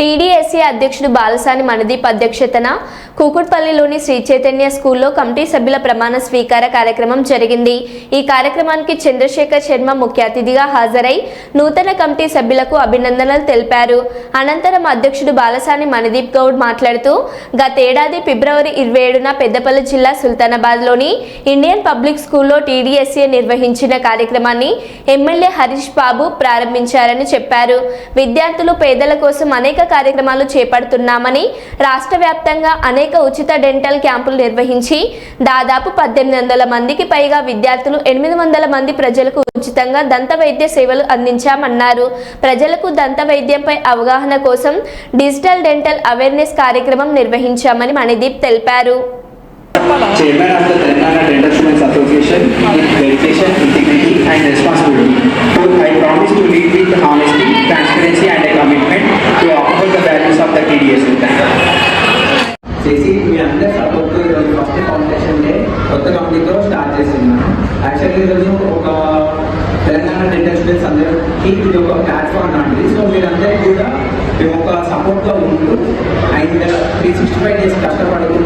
టీడీఎస్సీ అధ్యక్షుడు బాలసాని మనదీప్ అధ్యక్షతన కూకుట్పల్లిలోని శ్రీ చైతన్య స్కూల్లో కమిటీ సభ్యుల ప్రమాణ స్వీకార కార్యక్రమం జరిగింది. ఈ కార్యక్రమానికి చంద్రశేఖర్ శర్మ ముఖ్య అతిథిగా హాజరై నూతన కమిటీ సభ్యులకు అభినందనలు తెలిపారు. అనంతరం అధ్యక్షుడు బాలసాని మనదీప్ గౌడ్ మాట్లాడుతూ గతేడాది ఫిబ్రవరి ఇరవై ఏడున పెద్దపల్లి జిల్లా సుల్తానాబాద్లోని ఇండియన్ పబ్లిక్ స్కూల్లో టీడీఎస్ఏ నిర్వహించిన కార్యక్రమాన్ని ఎమ్మెల్యే హరీష్ బాబు ప్రారంభించారని చెప్పారు. విద్యార్థులు పేదల కోసం అనేక కార్యక్రమాలు చేపడుతున్నామని రాష్ట్ర వ్యాప్తంగా అనేక ఉచిత డెంటల్ క్యాంపులు నిర్వహించి దాదాపు పద్దెనిమిది వందల మందికి పైగా విద్యార్థులు ఎనిమిది వందల మంది ప్రజలకు ఉచితంగా దంత వైద్య సేవలు అందించామన్నారు. ప్రజలకు దంత వైద్యంపై అవగాహన కోసం డిజిటల్ డెంటల్ అవేర్నెస్ కార్యక్రమం నిర్వహించామని మణిదీప్ తెలిపారు. యాక్చువల్లీ ఈరోజు ఒక తెలంగాణ డెంటల్ స్టూడెంట్స్ అందరికీ ఇది ఒక ప్లాట్ఫామ్ లాంటిది. సో మీరందరూ కూడా మేము ఒక సపోర్ట్గా ఉంటూ and three sixty five days కష్టపడుతూ